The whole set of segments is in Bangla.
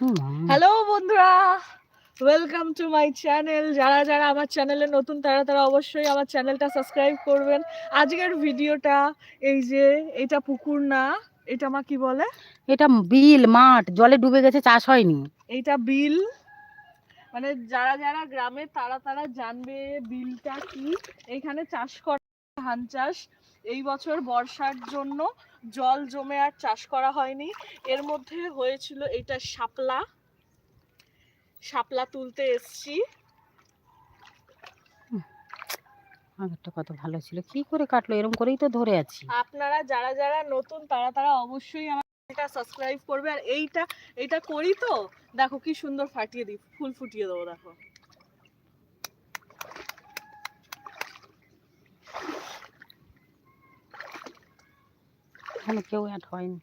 হ্যালো বন্ধুরা। ওয়েলকাম টু মাই চ্যানেল যারা যারা আমার চ্যানেলে নতুন তারা তারা অবশ্যই আমার চ্যানেলটা সাবস্ক্রাইব করবেন। আজকের ভিডিওটা এই যে এটা পুকুর না এটা মা কি বলে? এটা বিল মাঠ জলে ডুবে গেছে চাষ হয়নি। এইটা বিল। মানে যারা যারা গ্রামে তারা তারা জানবে বিলটা কি। এইখানে চাষ করা ধান চাষ এই বছর বর্ষার জন্য জল জমে আর চাষ করা হয়নি। এর মধ্যে হয়েছিল এটা শাপলা। শাপলা তুলতে এসছি। আগেরটা কত ভালো ছিল। কি করে কাটলো? এরকম করেই তো ধরে আছি। আপনারা যারা যারা নতুন তারা তারা অবশ্যই আমার চ্যানেলটা সাবস্ক্রাইব করবে। আর এইটা এইটা করি তো? দেখো কি সুন্দর ফাটিয়ে দিই। ফুল ফুটিয়ে দেবো দেখো। এখানে কেউ অ্যাড হয়নি।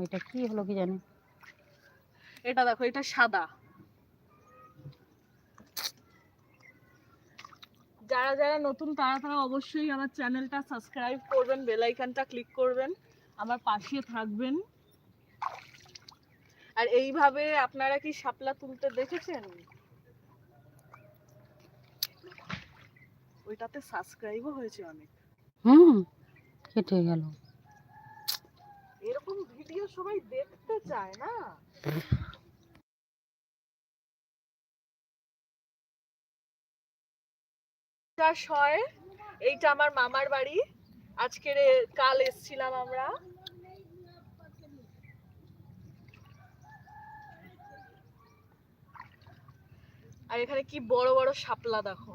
ওইটা কি হলো কি জানি? এটা দেখো এটা সাদা। যারা যারা নতুন তারা তারা অবশ্যই আমার চ্যানেলটা সাবস্ক্রাইব করবেন বেল আইকনটা ক্লিক করবেন আমার পাশে থাকবেন। আর এইভাবে আপনারা কি শাপলা তুলতে দেখেছেন? ওইটাতে সাবস্ক্রাইবও হয়েছে অনেক। হুম। কেটে গেল। এরকম ভিডিও সবাই দেখতে চায় না? হয় এইটা আমার মামার বাড়ি। আজকের কাল এসছিলাম আমরা। আর এখানে কি বড় বড় শাপলা দেখো।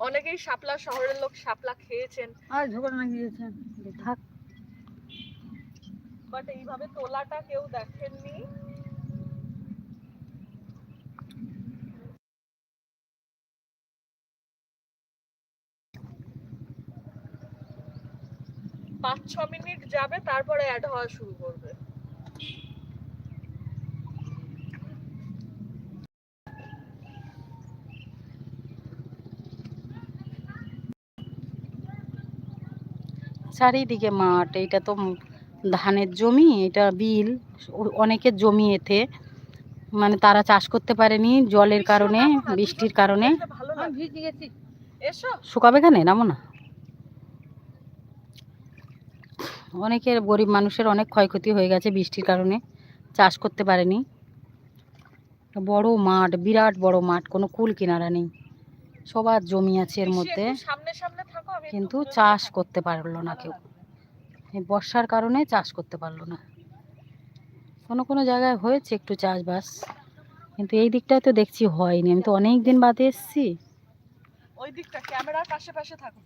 অনেকেই শাপলা শহরের লোক শাপলা খেয়েছেন। আর ঝগড়া না গিয়েছে। থাক। বাট এইভাবে তোলাটা কেউ দেখেননি। পাঁচ ছ মিনিট যাবে তারপরে অ্যাড হওয়া শুরু করবে। চারিদিকে মাঠ এইটা তো ধানের জমি এটা বিল অনেকের জমি এতে। মানে তারা চাষ করতে পারেনি জলের কারণে বৃষ্টির কারণে। শুকাবে এখানে? নামো না। অনেকের গরিব মানুষের অনেক ক্ষয়ক্ষতি হয়ে গেছে বৃষ্টির কারণে চাষ করতে পারেনি। বড় মাঠ বিরাট বড় মাঠ কোনো কুল কিনারা নেই। সবার জমি আছে এর মধ্যে। সামনে সামনে। কিন্তু চাষ করতে পারল না কেউ। এই বর্ষার কারণে চাষ করতে পারল না। কোনো কোনো জায়গায় হয়েছে একটু চাষবাস কিন্তু এই দিকটায় তো দেখছি হয়নি। আমি তো অনেক দিন বাদে এসছি। ওই দিকটা ক্যামেরার পাশে পাশে থাকো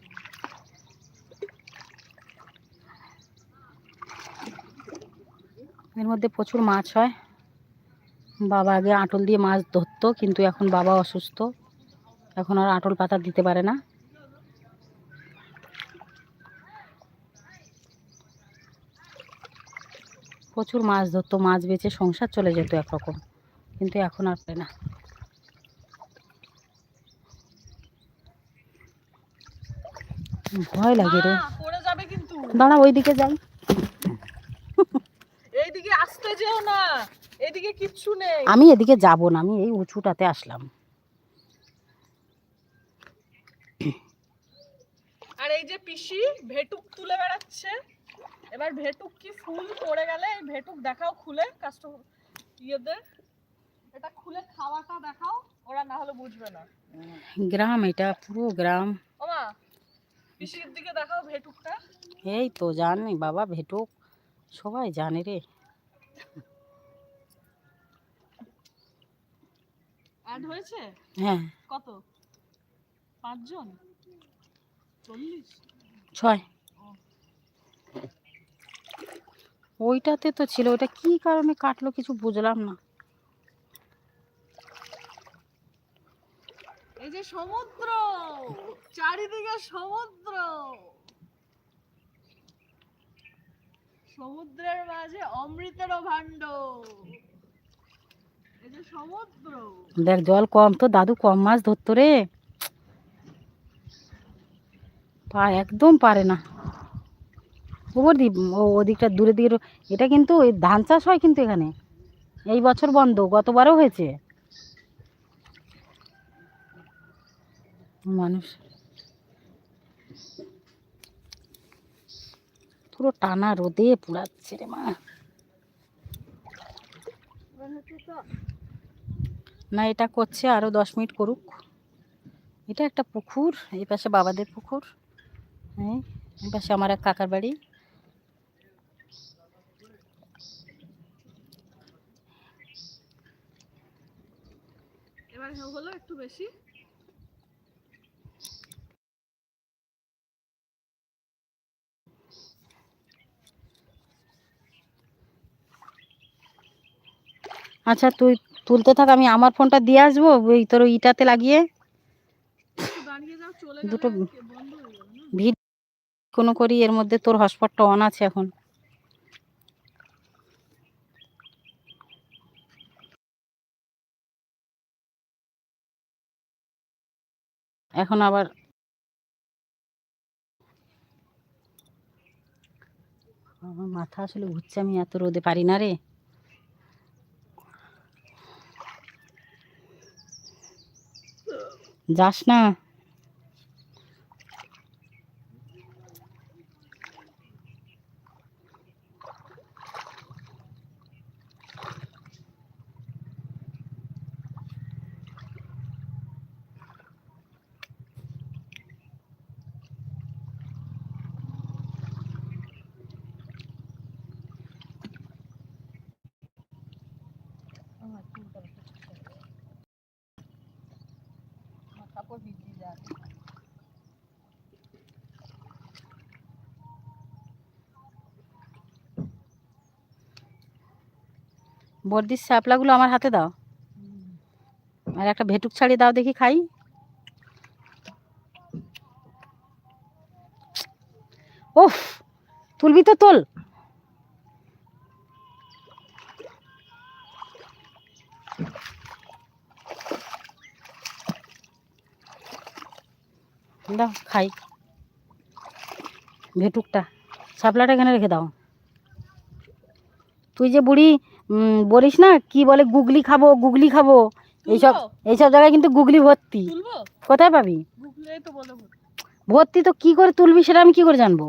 এর মধ্যে প্রচুর মাছ হয়। বাবা আগে আঁটল দিয়ে মাছ ধরতো কিন্তু এখন বাবা অসুস্থ। এখন আর আঁটল পাতা দিতে পারে না। প্রচুর মাছ ধরতো মাছ বেচে সংসার চলে যেত একরকম। কিন্তু এখন আর পারে না। ভয় লাগে রে। দাঁড়া ওইদিকে যাই। এইদিকে আসতে যেও না। এদিকে কিচ্ছু নেই। আমি এদিকে যাব না আমি এই উঁচুটাতে আসলাম। আর এই যে পিসি ভেটুক তুলে বেড়াচ্ছে। এবার ভেটুক কি ফুল পড়ে গেলে এই ভেটুক দেখাও খুলে কাস্টমার ইয়েদের। এটা খুলে খাওয়াটা দেখাও ওরা না হলে বুঝবে না। গ্রাম এটা পুরো গ্রাম। ওমা পিসির দিকে দেখাও ভেটুকটা। এই তো জানি বাবা ভেটুক। সবাই জানে রে। অ্যাড হয়েছে? হ্যাঁ। কত? পাঁচজন? চল্লিশ? ছয়। ওইটাতে তো ছিল ওটা কি কারণে কাটলো কিছু বুঝলাম না। এই যে সমুদ্র চারিদিকে সমুদ্র। সমুদ্রের মাঝে অমৃতেরও ভাণ্ড। এই যে সমুদ্র। দেখ জল কম তো দাদু কম মাছ ধরতো রে। পা একদম পারে না। দি ও ওদিকটা দূরে দিকে এটা কিন্তু ওই ধান চাষ হয় কিন্তু এখানে। এই বছর বন্ধ, গতবারও হয়েছে। মানুষ। পুরো টানা রোদে পুড়াচ্ছে রে মা। না, এটা করছে আরও দশ মিনিট করুক। এটা একটা পুকুর, এই পাশে বাবাদের পুকুর। হ্যাঁ এই পাশে আমার এক কাকার বাড়ি। হলো একটু বেশি। আচ্ছা তুই তুলতে থাক আমি আমার ফোনটা দিয়ে আসব ওই তোর ইটাতে লাগিয়ে। দুটো হয়ে ভিড কোনো করি এর মধ্যে তোর হটস্পটটা অন আছে এখন। এখন আবার আমার মাথা আসলে ঘুরছে আমি এত রোদে পারি না রে। যাস না। কাপড় ভিজিয়ে যায় বর্দির শ্যাপলাগুলো আমার হাতে দাও। আর একটা ভেটুক ছাড়িয়ে দাও দেখি খাই। ওফ তুলবি তো তোল। দাও খাই। ভেটুকটা শাপলাটা এখানে রেখে দাও। তুই যে বুড়ি বলিস না কি বলে গুগলি খাব গুগলি খাব? এইসব এইসব জায়গায় কিন্তু গুগলি ভর্তি। কোথায় পাবি। ভর্তি তো কি করে তুলবি সেটা আমি কি করে জানব?